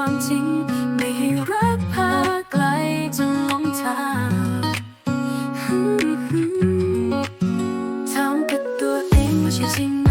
ความจริง ไม่ให้รักพาไกลจนหลงทางถามกับตัวเองว่าใช่จริงไหม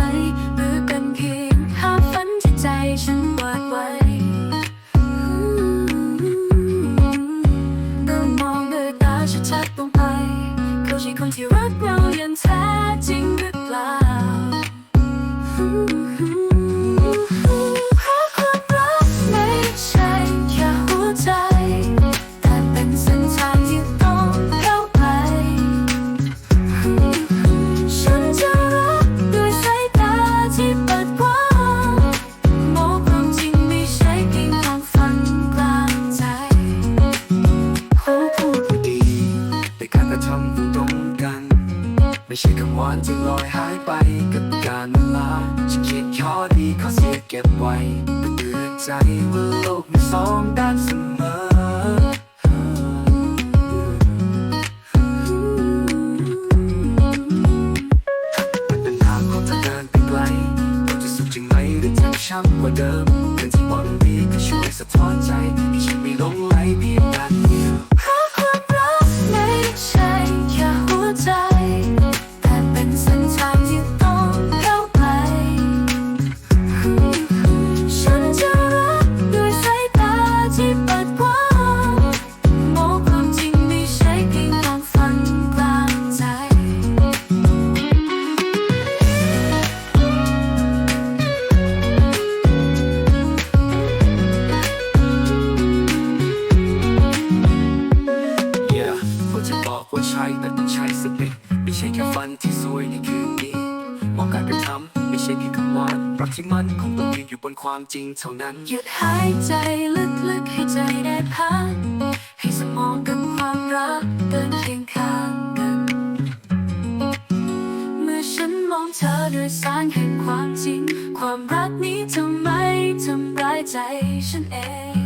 ไม่ใช่คำหวานที่ลอยหายไปกับการเวลาฉันคิดข้อดีข้อเสียเก็บไว้เพื่อเตือนใจว่าโลกมีสองด้านเสมอมันเป็นทาเดิมเจ็บช้ำกว่าเดิมเรื่งที่หวังดีก็ช่วยสะท้อนใจให้ฉันไม่หลงไหลเพียง ต่ต้องใช้สติไม่ใช่แค่ฝันที่สวยในคืนนี้มองการกระทำไม่ใช่เพียงคำวานรักที่มันคงต้องยืนอยู่บนความจริงเท่านั้น หยุดหายใจลึกๆให้ใจได้พักให้สมองกับความรักเดินเคียงข้างกัน เมื่อฉันมองเธอด้วยแสงแห่งความจริง ความรักนี้จะไมทำร้ายใจฉันเอง